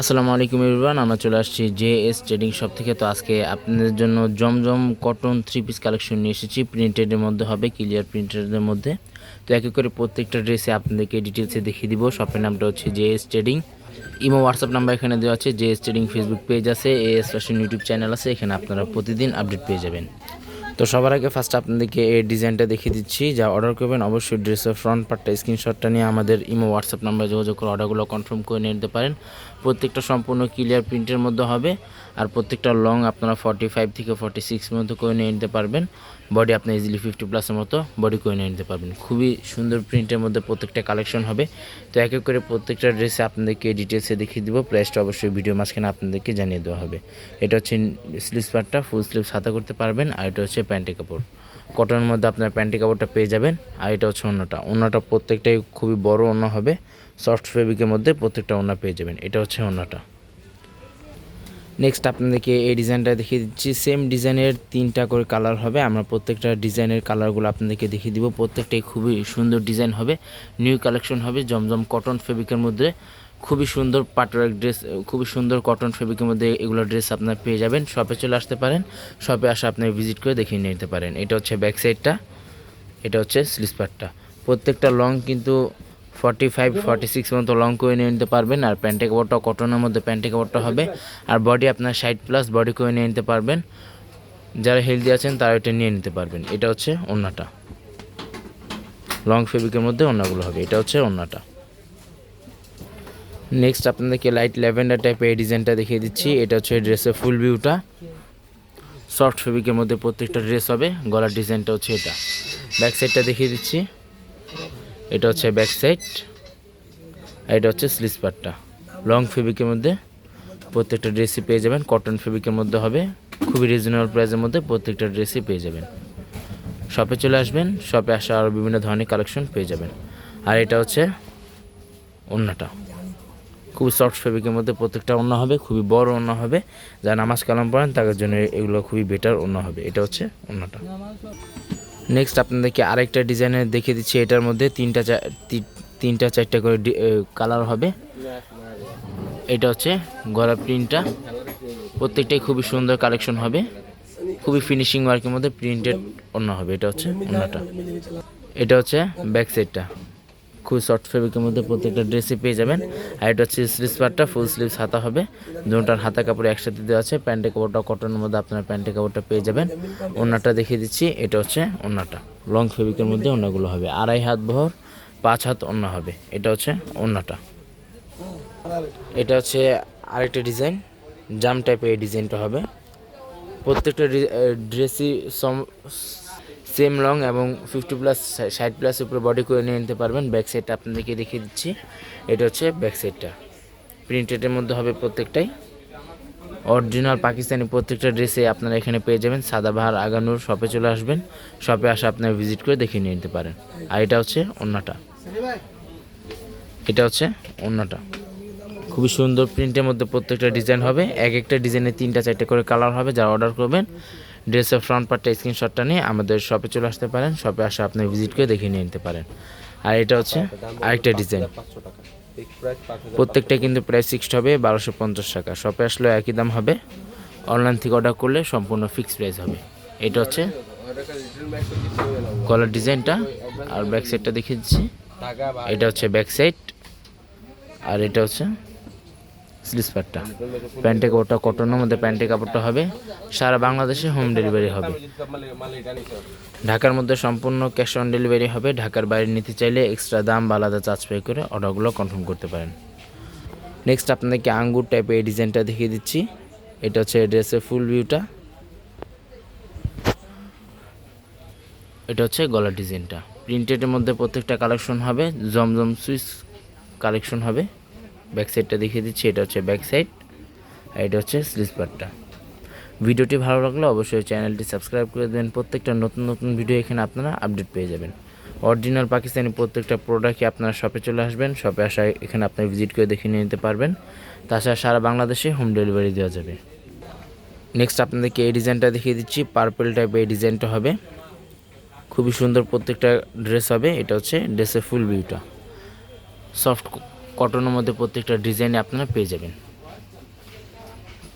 আসসালামু আলাইকুম এভরিওয়ান আমরা চলে আসছি জে এস ট্রেডিং শপ থেকে। তো আজকে আপনাদের জন্য Zamzam cotton three piece collection নিয়ে এসেছি। প্রিন্টেডের মধ্যে হবে ক্লিয়ার প্রিন্টেডের মধ্যে। তো এক করে প্রত্যেকটা ড্রেসে আপনাদেরকে ডিটেলসে দেখিয়ে দিব। শপের নামটা হচ্ছে J S trading imo WhatsApp number এখানে দেওয়া আছে। J S trading Facebook page আছে A S fashion YouTube channel আছে। এখানে আপনারা প্রতিদিন আপডেট পেয়ে যাবেন। তো সবার আগে ফার্স্ট আপনাদেরকে এই ডিজাইনটা দেখিয়ে দিচ্ছি, যা অর্ডার করবেন, অবশ্যই ড্রেসের ফ্রন্ট পার্টটা স্ক্রিনশটটা নিয়ে আমাদের ইমো হোয়াটসঅ্যাপ নাম্বারে যোগাযোগ করে অর্ডারগুলো কনফার্ম করে নিতে পারেন। প্রত্যেকটা সম্পূর্ণ ক্লিয়ার প্রিন্টের মধ্যে হবে, আর প্রত্যেকটা লং আপনারা ফর্টি ফাইভ থেকে ফর্টি সিক্স মধ্যে করে নিয়ে নিতে পারবেন। বডি আপনি ইজিলি ফিফটি প্লাসের মতো বডি করে নিয়ে নিতে পারবেন। খুবই সুন্দর প্রিন্টের মধ্যে প্রত্যেকটা কালেকশন হবে। তো এক এক করে প্রত্যেকটা ড্রেসে আপনাদেরকে ডিটেলসে দেখিয়ে দিব প্রাইসটা অবশ্যই ভিডিও মাঝখানে আপনাদেরকে জানিয়ে দেওয়া হবে। এটা হচ্ছে স্লিভস পার্টটা ফুল স্লিভস হাতা করতে পারবেন আর এটা হচ্ছে প্যান্টি কাপড়। কটনের মধ্যে আপনার প্যান্টি কাপড়টা পেয়ে যাবেন আর এটা হচ্ছে অন্যটা অন্যটা প্রত্যেকটাই খুবই বড় অন্য হবে। সফট ফেব্রিকের মধ্যে প্রত্যেকটা ওনা পেয়ে যাবেন। এটা হচ্ছে ওনাটা নেক্সট আপনাদেরকে এই ডিজাইনটা দেখিয়ে দিচ্ছি। সেম ডিজাইনের তিনটা করে কালার হবে। আমরা প্রত্যেকটা ডিজাইনের কালারগুলো আপনাদেরকে দেখিয়ে দিব। প্রত্যেকটাই খুবই সুন্দর ডিজাইন হবে। নিউ কালেকশন হবে। জমজম কটন ফেব্রিকের মধ্যে। খুবই সুন্দর পাটওয়ার্ক ড্রেস খুবই সুন্দর কটন ফেব্রিকের মধ্যে এগুলো ড্রেস আপনার পেয়ে যাবেন। শপে চলে আসতে পারেন। শপে আসে আপনি ভিজিট করে দেখিয়ে নিতে পারেন। এটা হচ্ছে ব্যাক সাইডটা এটা হচ্ছে স্লিপারটা প্রত্যেকটা লং কিন্তু ফর্টি ফাইভ ফর্টি সিক্স মতো লং করে নিয়ে নিতে পারবেন আর প্যান্টে কাপড়টা কটনের মধ্যে প্যান্টে কাপড়টা হবে। আর বডি আপনার ষাট প্লাস বডি করে নিয়ে নিতে পারবেন। যারা হেলদি আছেন তারা এটা নিয়ে নিতে পারবেন। এটা হচ্ছে ওন্নাটা। লং ফেব্রিকের মধ্যে ওন্নাগুলো হবে। এটা হচ্ছে ওন্নাটা। নেক্সট আপনাদেরকে লাইট ল্যাভেন্ডার টাইপের এই ডিজাইনটা দেখিয়ে দিচ্ছি। এটা হচ্ছে ড্রেসের ফুল ভিউটা সফট ফেব্রিকের মধ্যে প্রত্যেকটা ড্রেস হবে। গলার ডিজাইনটা হচ্ছে এটা। ব্যাক সাইডটা দেখিয়ে দিচ্ছি। এটা হচ্ছে ব্যাক সাইড আর এটা হচ্ছে স্লিস পার্টটা লং ফেব্রিকের মধ্যে প্রত্যেকটা ড্রেসই পেয়ে যাবেন কটন ফেব্রিকের মধ্যে হবে, খুবই রিজনেবল প্রাইসের মধ্যে প্রত্যেকটা ড্রেসই পেয়ে যাবেন। শপে চলে আসবেন শপে আসা আরও বিভিন্ন ধরনের কালেকশন পেয়ে যাবেন। আর এটা হচ্ছে অন্যটা খুব সফট ফেব্রিকের মধ্যে প্রত্যেকটা অন্য হবে, খুবই বড় অন্য হবে। যারা নামাজ কালাম পড়েন, তাদের জন্য এগুলো খুবই বেটার অন্য হবে। এটা হচ্ছে অন্যটা নেক্সট আপনাদেরকে আরেকটা ডিজাইনের দেখিয়ে দিচ্ছি, এটার মধ্যে তিনটা তিনটা চারটা করে কালার হবে। এটা হচ্ছে গলা প্রিন্টটা প্রত্যেকটাই খুবই সুন্দর কালেকশন হবে। খুবই ফিনিশিং ওয়ার্কের মধ্যে প্রিন্টেড অন্য হবে, এটা হচ্ছে অন্যটা। এটা হচ্ছে ব্যাক সাইডটা খুবই শর্ট ফেব্রিকের মধ্যে প্রত্যেকটা ড্রেসই পেয়ে যাবেন। আর এটা হচ্ছে স্লিভস পার্টটা ফুল স্লিভস হাতা হবে। দুটার হাতা কাপড় একসাথে দেওয়া আছে। প্যান্টের কাপড়টা কটনের মধ্যে আপনার প্যান্টের কাপড়টা পেয়ে যাবেন। ওনাটা দেখিয়ে দিচ্ছি, এটা হচ্ছে ওনাটা লং ফেব্রিকের মধ্যে ওনাগুলো হবে। আড়াই হাত বহর পাঁচ হাত ওনা হবে। এটা হচ্ছে ওনাটা এটা হচ্ছে আরেকটা ডিজাইন জাম টাইপের এই ডিজাইনটা হবে। প্রত্যেকটা ড্রেসই সম লং এবং ফিফটি প্লাস ষাট প্লাস উপরে বডি করে নিয়ে নিতে পারবেন। ব্যাক সাইডটা আপনাদেরকে দেখিয়ে দিচ্ছি। এটা হচ্ছে ব্যাক সাইডটা প্রিন্টেডের মধ্যে হবে প্রত্যেকটাই। অরিজিনাল পাকিস্তানি প্রত্যেকটা ড্রেসে আপনারা এখানে পেয়ে যাবেন। সাদাবাহার আগানুর শপে চলে আসবেন। শপে আসে আপনারা ভিজিট করে দেখে নিয়ে নিতে পারেন। আর এটা হচ্ছে অন্যটা এটা হচ্ছে অন্যটা খুবই সুন্দর প্রিন্টের মধ্যে প্রত্যেকটা ডিজাইন হবে। এক একটা ডিজাইনে তিনটা, চারটে করে কালার হবে। যারা অর্ডার করবেন ড্রেসের ফ্রন্ট পার্টটা স্ক্রিনশটটা নিয়ে আমাদের শপে চলে আসতে পারেন। শপে আসে আপনি ভিজিট করে দেখে নিয়ে নিতে পারেন। আর এটা হচ্ছে আরেকটা ডিজাইন প্রত্যেকটা কিন্তু প্রাইস ফিক্সড হবে, বারোশো পঞ্চাশ টাকা। শপে আসলে একই দাম হবে। অনলাইন থেকে অর্ডার করলে সম্পূর্ণ ফিক্সড প্রাইস হবে। এটা হচ্ছে কলার ডিজাইনটা আর ব্যাক সাইডটা দেখিয়ে দিচ্ছি। এটা হচ্ছে ব্যাক সাইড আর এটা হচ্ছে স্লিস পার্টটা প্যান্টে কাপড়টা কটনের মধ্যে প্যান্টে কাপড়টা হবে। সারা বাংলাদেশে হোম ডেলিভারি হবে। ঢাকার মধ্যে সম্পূর্ণ ক্যাশ অন ডেলিভারি হবে। ঢাকার বাইরে নিতে চাইলে এক্সট্রা দাম বা আলাদা চার্জ পে করে অর্ডারগুলো কনফার্ম করতে পারেন। নেক্সট আপনাদেরকে আঙ্গুর টাইপের এই ডিজাইনটা দেখিয়ে দিচ্ছি। এটা হচ্ছে ড্রেসের ফুল ভিউটা এটা হচ্ছে গলার ডিজাইনটা প্রিন্টেডের মধ্যে প্রত্যেকটা কালেকশন হবে। জমজম সুইচ কালেকশন হবে। ব্যাক সাইডটা দেখিয়ে দিচ্ছি, এটা হচ্ছে ব্যাক সাইড আর এটা হচ্ছে স্লিপারটা ভিডিওটি ভালো লাগলে অবশ্যই চ্যানেলটি সাবস্ক্রাইব করে দেবেন। প্রত্যেকটা নতুন নতুন ভিডিও এখানে আপনারা আপডেট পেয়ে যাবেন। অরিজিনাল পাকিস্তানি প্রত্যেকটা প্রোডাক্টই আপনারা শপে চলে আসবেন। শপে আসা এখানে আপনারা ভিজিট করে দেখে নিয়ে নিতে পারবেন। তাছাড়া সারা বাংলাদেশে হোম ডেলিভারি দেওয়া যাবে। নেক্সট আপনাদেরকে এই ডিজাইনটা দেখিয়ে দিচ্ছি। পার্পল টাইপ এই ডিজাইনটা হবে। খুবই সুন্দর প্রত্যেকটা ড্রেস হবে। এটা হচ্ছে ড্রেসের ফুল ভিউটা সফট কটনের মধ্যে প্রত্যেকটা ডিজাইনে আপনারা পেয়ে যাবেন।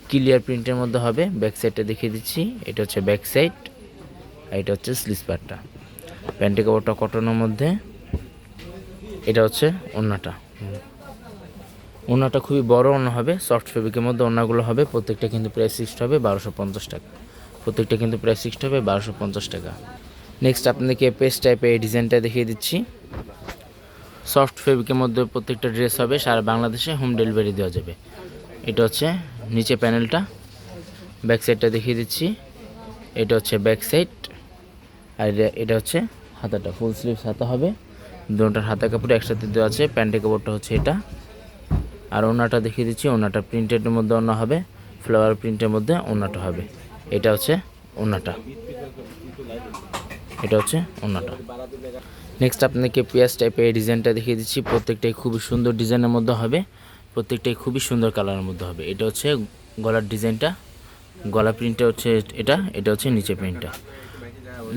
ক্লিয়ার প্রিন্টের মধ্যে হবে ব্যাক সাইডটা দেখিয়ে দিচ্ছি, এটা হচ্ছে ব্যাক সাইড আর এটা হচ্ছে স্লিপারটা প্যান্টি কাপড়টা কটনের মধ্যে, এটা হচ্ছে ওড়নাটা। ওড়নাটা খুবই বড় ওড়না হবে সফট ফেব্রিকের মধ্যে ওড়নাগুলো হবে, প্রত্যেকটা কিন্তু প্রাইস ফিক্সড হবে, বারোশো পঞ্চাশ টাকা। প্রত্যেকটা কিন্তু প্রাইস ফিক্সড হবে, বারোশো পঞ্চাশ টাকা। নেক্সট আপনাদেরকে পেস্ট টাইপের এই ডিজাইনটা দেখিয়ে দিচ্ছি। সফট ফেব্রিকের মধ্যে প্রত্যেকটা ড্রেস হবে, সারা বাংলাদেশে হোম ডেলিভারি দেওয়া যাবে। এটা হচ্ছে নিচে প্যানেলটা, ব্যাক সাইডটা দেখিয়ে দিচ্ছি। এটা হচ্ছে ব্যাক সাইড, আর এটা- হচ্ছে হাতাটা, ফুল স্লিভস হাতা হবে। দুটার হাতা কাপড় একসাথে দেওয়া আছে, প্যান্টের কাপড়টা হচ্ছে এটা। আর ওনাটা দেখিয়ে দিচ্ছি, ওনাটা প্রিন্টের মধ্যে ওনা হবে, ফ্লাওয়ার প্রিন্টের মধ্যে ওনাটা হবে। এটা হচ্ছে ওনাটা। এটা হচ্ছে ওনাটা। নেক্সট আপনাকে পেঁয়াজ টাইপের এই ডিজাইনটা দেখিয়ে দিচ্ছি। প্রত্যেকটাই খুবই সুন্দর ডিজাইনের মধ্যে হবে। প্রত্যেকটাই খুবই সুন্দর কালারের মধ্যে হবে। এটা হচ্ছে গলার ডিজাইনটা গলা প্রিন্টটা হচ্ছে এটা। এটা হচ্ছে নিচে প্রিন্টটা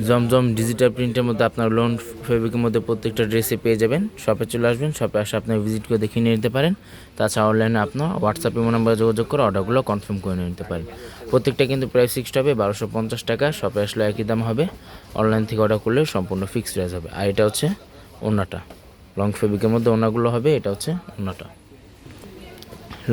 জমজম ডিজিটাল প্রিন্টের মধ্যে আপনার লোন ফেব্রিকের মধ্যে প্রত্যেকটা ড্রেসে পেয়ে যাবেন। শপে চলে আসবেন শপে আসে আপনি ভিজিট করে দেখে নিয়ে নিতে পারেন। তাছাড়া অনলাইনে আপনার হোয়াটসঅ্যাপে নাম্বারে যোগাযোগ করে অর্ডারগুলো কনফার্ম করে নিয়ে নিতে পারেন। প্রত্যেকটা কিন্তু প্রাইস ফিক্সড হবে, বারোশো পঞ্চাশ টাকা শপে আসলে একই দাম হবে। অনলাইন থেকে অর্ডার করলে সম্পূর্ণ ফিক্সড প্রাইস হবে। আর এটা হচ্ছে ওনাটা লং ফেব্রিকের মধ্যে ওনাগুলো হবে, এটা হচ্ছে ওনাটা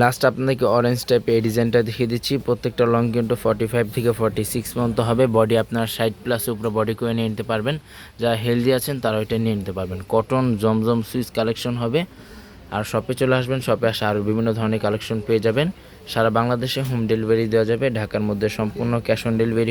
লাস্ট আপনাদেরকে অরেঞ্জ টাইপের এই ডিজাইনটা দেখিয়ে দিচ্ছি। প্রত্যেকটা লং কিন্তু ফর্টি ফাইভ থেকে ফর্টি সিক্স পর্যন্ত হবে। বডি আপনার ষাট প্লাস উপরে বডি করে নিয়ে নিতে পারবেন। যারা হেলদি আছেন তারা ওইটা নিয়ে নিতে পারবেন। কটন জমজম সুইচ কালেকশন হবে। আর শপে চলে আসবেন। শপে আসে আরও বিভিন্ন ধরনের কালেকশন পেয়ে যাবেন। সারা বাংলাদেশে হোম ডেলিভারি দেওয়া যাবে। ঢাকার মধ্যে সম্পূর্ণ ক্যাশ অন ডেলিভারি